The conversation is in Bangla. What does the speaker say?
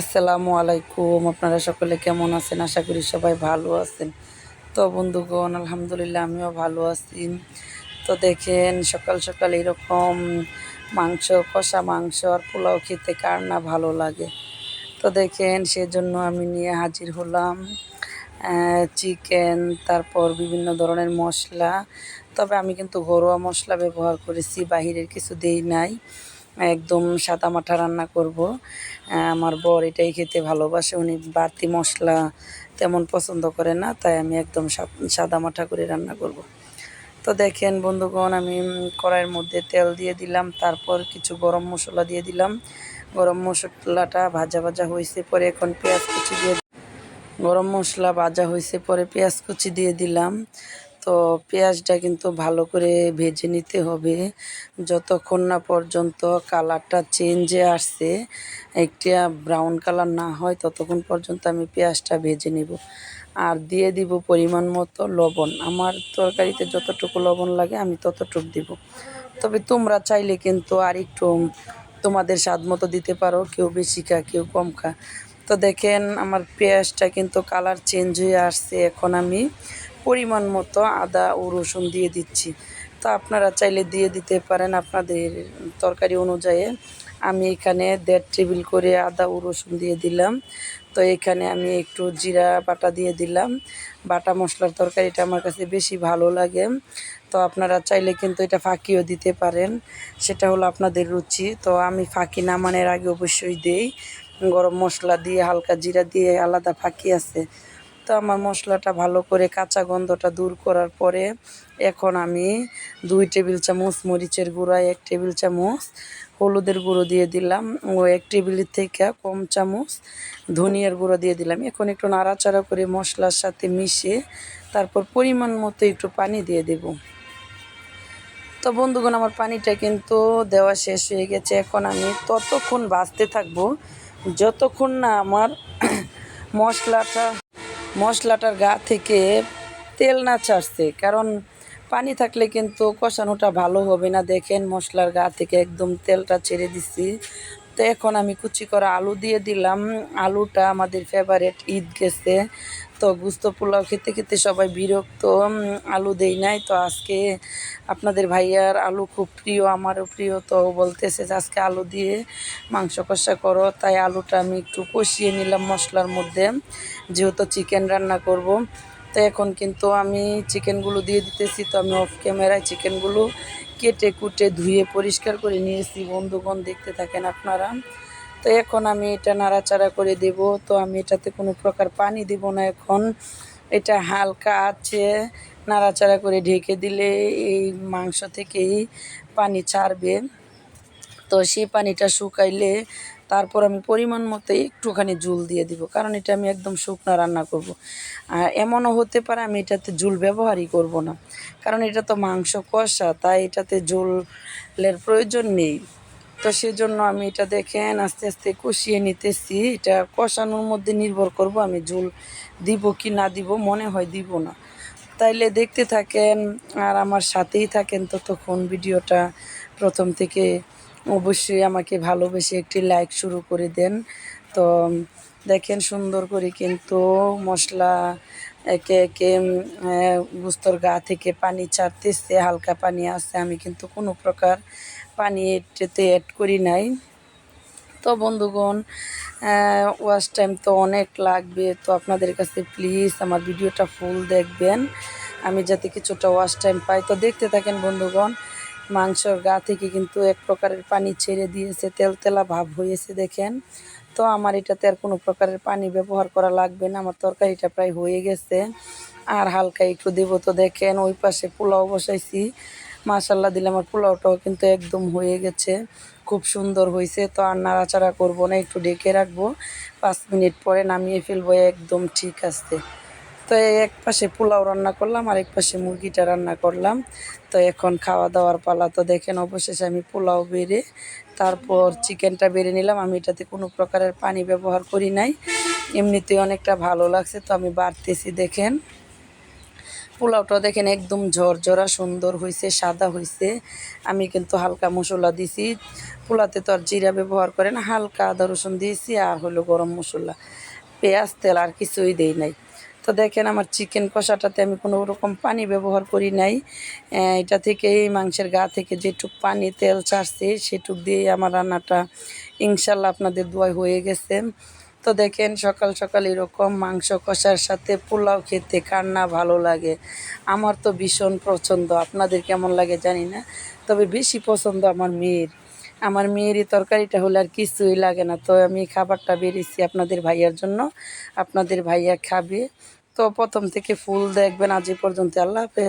আসসালামু আলাইকুম। আপনারা সকলে কেমন আছেন? আশা করি সবাই ভালো আছেন। তো বন্ধুগণ, আলহামদুলিল্লাহ আমিও ভালো আছি। তো দেখেন, সকাল সকাল এরকম মাংস, কষা মাংস আর পোলাও খেতে কার না ভালো লাগে। তো দেখেন, সেজন্য আমি নিয়ে হাজির হলাম চিকেন, তারপর বিভিন্ন ধরনের মশলা। তবে আমি কিন্তু ঘরোয়া মশলা ব্যবহার করেছি, বাহিরের কিছু দেই নাই। একদম সাদা মাঠা রান্না করব। আমার বর এটাই খেতে ভালোবাসে, উনি বাড়তি মশলা তেমন পছন্দ করে না, তাই আমি একদম সাদা মাঠা করে রান্না করব। তো দেখেন বন্ধুগণ, আমি কড়াইয়ের মধ্যে তেল দিয়ে দিলাম, তারপর কিছু গরম মশলা দিয়ে দিলাম। গরম মশলাটা ভাজা ভাজা হয়েছে পরে এখন পেঁয়াজ কুচি দিয়ে গরম মশলা ভাজা হয়েছে পরে পেঁয়াজ কুচি দিয়ে দিলাম। তো পেঁয়াজটা কিন্তু ভালো করে ভেজে নিতে হবে। যতক্ষণ না পর্যন্ত কালারটা চেঞ্জে আসছে, একটা ব্রাউন কালার না হয়, ততক্ষণ পর্যন্ত আমি পেঁয়াজটা ভেজে নিব। আর দিয়ে দিব পরিমাণ মতো লবণ। আমার তরকারিতে যতটুকু লবণ লাগে, আমি ততটুকু দিব। তবে তোমরা চাইলে কিন্তু আর একটু তোমাদের স্বাদ মতো দিতে পারো, কেউ বেশি খা, কেউ কম খা। তো দেখেন, আমার পেঁয়াজটা কিন্তু কালার চেঞ্জ হয়ে আসছে। এখন আমি পরিমাণ মতো আদা ও রসুন দিয়ে দিচ্ছি। তো আপনারা চাইলে দিয়ে দিতে পারেন আপনাদের তরকারি অনুযায়ী। আমি এখানে দেড় টেবিল করে আদা ও রসুন দিয়ে দিলাম। তো এখানে আমি একটু জিরা বাটা দিয়ে দিলাম। বাটা মশলার তরকারিটা আমার কাছে বেশি ভালো লাগে। তো আপনারা চাইলে কিন্তু এটা ফাঁকিও দিতে পারেন। সেটা হলো আপনাদের রুচি। তো আমি ফাঁকি নামানের আগে অবশ্যই দেই। গরম মশলা দিয়ে, হালকা জিরা দিয়ে আলাদা ফাঁকি আছে। তো আমার মশলাটা ভালো করে কাঁচা গন্ধটা দূর করার পরে এখন আমি দুই টেবিল চামচ মরিচের গুঁড়া, এক টেবিল চামচ হলুদের গুঁড়ো দিয়ে দিলাম ও এক টেবিলের থেকে কম চামচ ধনিয়ার গুঁড়ো দিয়ে দিলাম। এখন একটু নাড়াচাড়া করে মশলার সাথে মিশিয়ে তারপর পরিমাণ মতো একটু পানি দিয়ে দেব। তো বন্ধুগণ, আমার পানিটা কিন্তু দেওয়া শেষ হয়ে গেছে। এখন আমি ততক্ষণ বাঁচতে থাকব। যতক্ষণ না আমার মশলাটা মশলাটার গা থেকে তেল না ছাড়ছে, কারণ পানি থাকলে কিন্তু কষানোটা ভালো হবে না। দেখেন মশলার গা থেকে একদম তেলটা ছেড়ে দিছি। তো এখন আমি কুচি করা আলু দিয়ে দিলাম। আলুটা আমাদের ফেভারেট ঈদ গেছে। তো গুস্ত পোলাও খেতে খেতে সবাই বিরক্ত আলু দেই নাই। তো আজকে আপনাদের ভাইয়ার আলু খুব প্রিয়, আমারও প্রিয়। তো বলতেছে যে আজকে আলু দিয়ে মাংস কষা করো। তাই আলুটা আমি একটু কষিয়ে নিলাম মশলার মধ্যে, যেহেতু চিকেন রান্না করব। তো এখন কিন্তু আমি চিকেনগুলো দিয়ে দিতেছি। তো আমি অফ ক্যামেরায় চিকেনগুলো কেটে কুটে ধুয়ে পরিষ্কার করে নিয়েছি। বন্ধুগণ দেখতে থাকেন আপনারা। তো এখন আমি এটা নাড়াচাড়া করে দেব। তো আমি এটাতে কোনো প্রকার পানি দেব না এখন। এটা হালকা আছে, নাড়াচাড়া করে ঢেকে দিলে এই মাংস থেকেই পানি ছাড়বে। তো সেই পানিটা শুকাইলে তারপর আমি পরিমাণ মতো একটুখানি জুল দিয়ে দিব, কারণ এটা আমি একদম শুকনো রান্না করব। আর এমনও হতে পারে আমি এটাতে জুল ব্যবহারই করব না, কারণ এটা তো মাংস কষা, তাই এটাতে জুলের প্রয়োজন নেই। তো সেজন্য আমি এটা দেখেন, আস্তে আস্তে কষিয়ে নিতেছি। এটা কষানোর মধ্যে নির্ভর করব আমি ঝোল দিব কি না দিব, মনে হয় দিব না। তাইলে দেখতে থাকেন আর আমার সাথেই থাকেন ততক্ষণ ভিডিওটা প্রথম থেকে। অবশ্যই আমাকে ভালোবেসে একটি লাইক শুরু করে দেন। তো দেখেন সুন্দর করে কিন্তু মশলা একে একে গুস্তর গা থেকে পানি ছাড়তেছে, হালকা পানি আছে। আমি কিন্তু কোনো প্রকার পানি এটাতে অ্যাড করি নাই। তো বন্ধুগণ ওয়াশ টাইম তো অনেক লাগবে। তো আপনাদের কাছে প্লিজ আমার ভিডিওটা ফুল দেখবেন। আমি যাতে কিছুটা ওয়াশ টাইম পাই। তো দেখতে থাকেন বন্ধুগণ মাংসর গা থেকে কিন্তু এক প্রকারের পানি ছেড়ে দিয়েছে, তেল তেলা ভাব হয়েছে দেখেন। তো আমার এটাতে আর কোনো প্রকারের পানি ব্যবহার করা লাগবে না, আমার তরকারিটা প্রায় হয়ে গেছে। আর হালকা একটু দেবো তো দেখেন, ওই পাশে পোলাও বসাইছি। মাশাল্লাহ দিলে আমার পোলাওটাও কিন্তু একদম হয়ে গেছে, খুব সুন্দর হয়েছে। তো আর নাড়াচাড়া করব না, একটু ডেকে রাখব। পাঁচ মিনিট পরে নামিয়ে ফেলব, একদম ঠিক আছে। তো এক পাশে পোলাও রান্না করলাম আর এক পাশে মুরগিটা রান্না করলাম। তো এখন খাওয়া দাওয়ার পালা। তো দেখেন অবশেষে আমি পোলাও বেড়ে, তারপর চিকেনটা বেড়ে নিলাম। আমি এটাতে কোনো প্রকারের পানি ব্যবহার করি নাই। এমনিতে অনেকটা ভালো লাগছে, তো আমি বাড়তেছি দেখেন। পোলাওটা দেখেন একদম ঝরঝরা সুন্দর হয়েছে সাদা হয়েছে আমি কিন্তু হালকা মশলা দিছি। পোলাতে তো আর জিরা ব্যবহার করে না, হালকা আদা রসুন দিয়েছি আর হলো গরম মশলা। পেঁয়াজ তেল আর কিছুই দেই নাই। তো দেখেন আমার চিকেন কষাটাতে আমি কোনো রকম পানি ব্যবহার করি নাই। এটা থেকেই মাংসের গা থেকে যেটুক পানি, তেল ছাড়ছে, সেটুক দিয়েই আমার রান্নাটা ইনশাল্লাহ আপনাদের দোয়ায় হয়ে গেছে। তো দেখেন সকাল সকাল এরকম মাংস কষার সাথে পোলাও খেতে কান্না ভালো লাগে। আমার তো ভীষণ পছন্দ। আপনাদের কেমন লাগে জানি না, তবে বেশি পছন্দ আমার মেয়ের। আমার মেয়েরই তরকারিটা হলে আর কিছুই লাগে না। তো আমি খাবারটা বেরিয়েছি আপনাদের ভাইয়ার জন্য। আপনাদের ভাইয়া খাবে। তো প্রথম থেকে ফুল দেখবেন আজ পর্যন্ত। আল্লাহ হাফেজ।